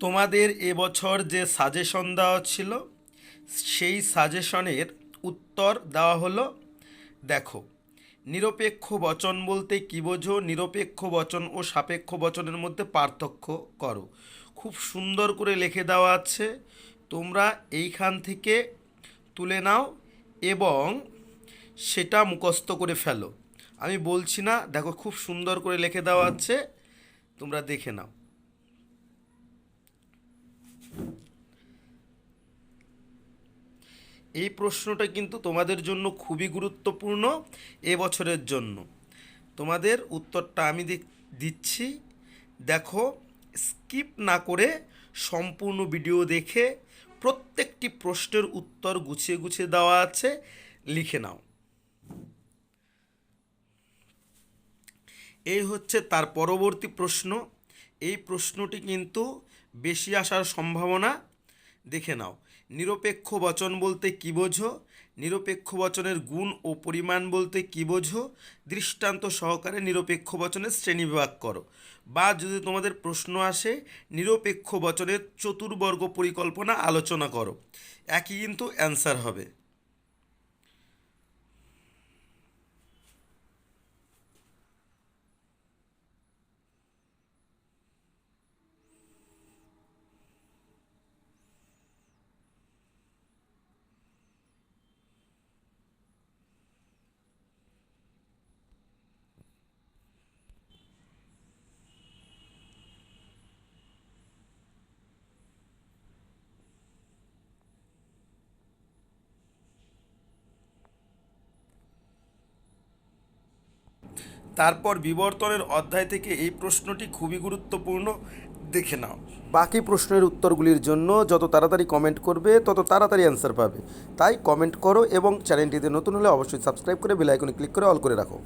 তোমাদের এবছর যে সাজেশন দেওয়া ছিল, সেই সাজেশনের উত্তর দেওয়া হলো, দেখো, নিরপেক্ষ বচন বলতে কী বোঝো? নিরপেক্ষ বচন ও সাপেক্ষ বচনের মধ্যে পার্থক্য করো। খুব সুন্দর করে লিখে দেওয়া আছে, তোমরা এইখান থেকে তুলে নাও এবং সেটা মুখস্থ করে ফেলো। আমি বলছি না, দেখো, খুব সুন্দর করে লিখে দেওয়া আছে, তোমরা দেখে নাও। এই প্রশ্নটা কিন্তু তোমাদের জন্য খুবই গুরুত্বপূর্ণ এবছরের জন্য। তোমাদের উত্তরটা আমি দিচ্ছি। দেখো, স্কিপ না করে সম্পূর্ণ ভিডিও দেখে প্রত্যেকটি প্রশ্নের উত্তর গুছিয়ে গুছিয়ে দেওয়া আছে, লিখে নাও। এই হচ্ছে তার পরবর্তী প্রশ্ন। এই প্রশ্নটি কিন্তু বেশি আসার সম্ভাবনা, দেখে নাও। নিরপেক্ষ বচন বলতে কী বোঝো? নিরপেক্ষ বচনের গুণ ও পরিমাণ বলতে কী বোঝো? দৃষ্টান্ত সহকারে নিরপেক্ষ বচনের শ্রেণীবিভাগ করো। বা যদি তোমাদের প্রশ্ন আসে, নিরপেক্ষ বচনের চতুর্বর্গ পরিকল্পনা আলোচনা করো। একই কিন্তু অ্যান্সার হবে। তারপর বিবর্তনের অধ্যায় থেকে এই প্রশ্নটি খুবই গুরুত্বপূর্ণ দেখে নাও। বাকি প্রশ্নের উত্তরগুলির জন্য যত তাড়াতাড়ি কমেন্ট করবে, তত তাড়াতাড়ি অ্যান্সার পাবে। তাই কমেন্ট করো এবং চ্যানেলটিতে নতুন হলে অবশ্যই সাবস্ক্রাইব করে বেলাইকনে ক্লিক করে অল করে রাখো।